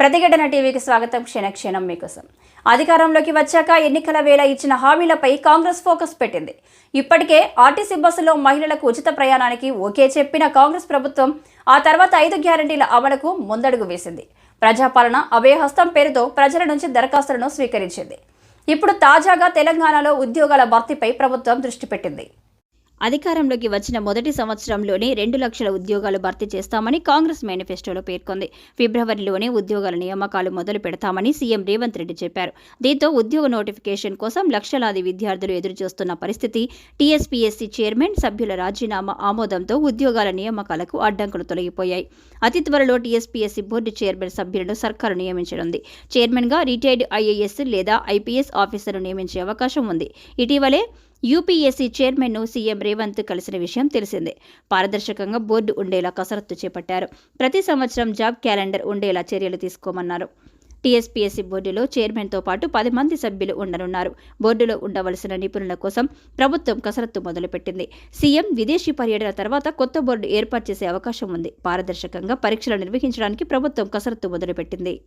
ప్రతిఘటన టీవీకి స్వాగతం. క్షణక్షణం మీకోసం. అధికారంలోకి వచ్చాక ఎన్నికల వేళ ఇచ్చిన హామీలపై కాంగ్రెస్ ఫోకస్ పెట్టింది. ఇప్పటికే ఆర్టీసీ బస్సులో మహిళలకు ఉచిత ప్రయాణానికి ఓకే చెప్పిన కాంగ్రెస్ ప్రభుత్వం ఆ తర్వాత ఐదు గ్యారంటీల అమలుకు ముందడుగు వేసింది. ప్రజాపాలన అభయహస్తం పేరుతో ప్రజల నుంచి దరఖాస్తులను స్వీకరించింది. ఇప్పుడు తాజాగా తెలంగాణలో ఉద్యోగాల భర్తీపై ప్రభుత్వం దృష్టి పెట్టింది. అధికారంలోకి వచ్చిన మొదటి సంవత్సరంలోనే రెండు లక్షల ఉద్యోగాలు భర్తీ చేస్తామని కాంగ్రెస్ మేనిఫెస్టోలో పేర్కొంది. ఫిబ్రవరిలోనే ఉద్యోగాల నియామకాలు మొదలు పెడతామని సీఎం రేవంత్ రెడ్డి చెప్పారు. దీంతో ఉద్యోగ నోటిఫికేషన్ కోసం లక్షలాది విద్యార్థులు ఎదురుచూస్తున్న పరిస్థితి టీఎస్పీఎస్సీ చైర్మన్ సభ్యుల రాజీనామా ఆమోదంతో ఉద్యోగాల నియామకాలకు అడ్డంకులు తొలగిపోయాయి. అతి త్వరలో టీఎస్పీఎస్సీ బోర్డు చైర్మన్ సభ్యులను సర్కారు నియమించనుంది. చైర్మన్గా రిటైర్డ్ ఐఏఎస్ లేదా ఐపీఎస్ ఆఫీసర్ను నియమించే అవకాశం ఉంది. ఇటీవలే యూపీఎస్సీ చైర్మన్ను సీఎం రేవంత్ కలిసిన విషయం తెలిసిందే. పారదర్శకంగా బోర్డు ఉండేలా కసరత్తు చేపట్టారు. ప్రతి సంవత్సరం జాబ్ క్యాలెండర్ ఉండేలా చర్యలు తీసుకోమన్నారు. టీఎస్పీఎస్సీ బోర్డులో చైర్మన్తో పాటు పది మంది సభ్యులు ఉండనున్నారు. బోర్డులో ఉండవలసిన నిపుణుల కోసం ప్రభుత్వం కసరత్తు మొదలుపెట్టింది. సీఎం విదేశీ పర్యటన తర్వాత కొత్త బోర్డు ఏర్పాటు చేసే అవకాశం ఉంది. పారదర్శకంగా పరీక్షలు నిర్వహించడానికి ప్రభుత్వం కసరత్తు మొదలుపెట్టింది.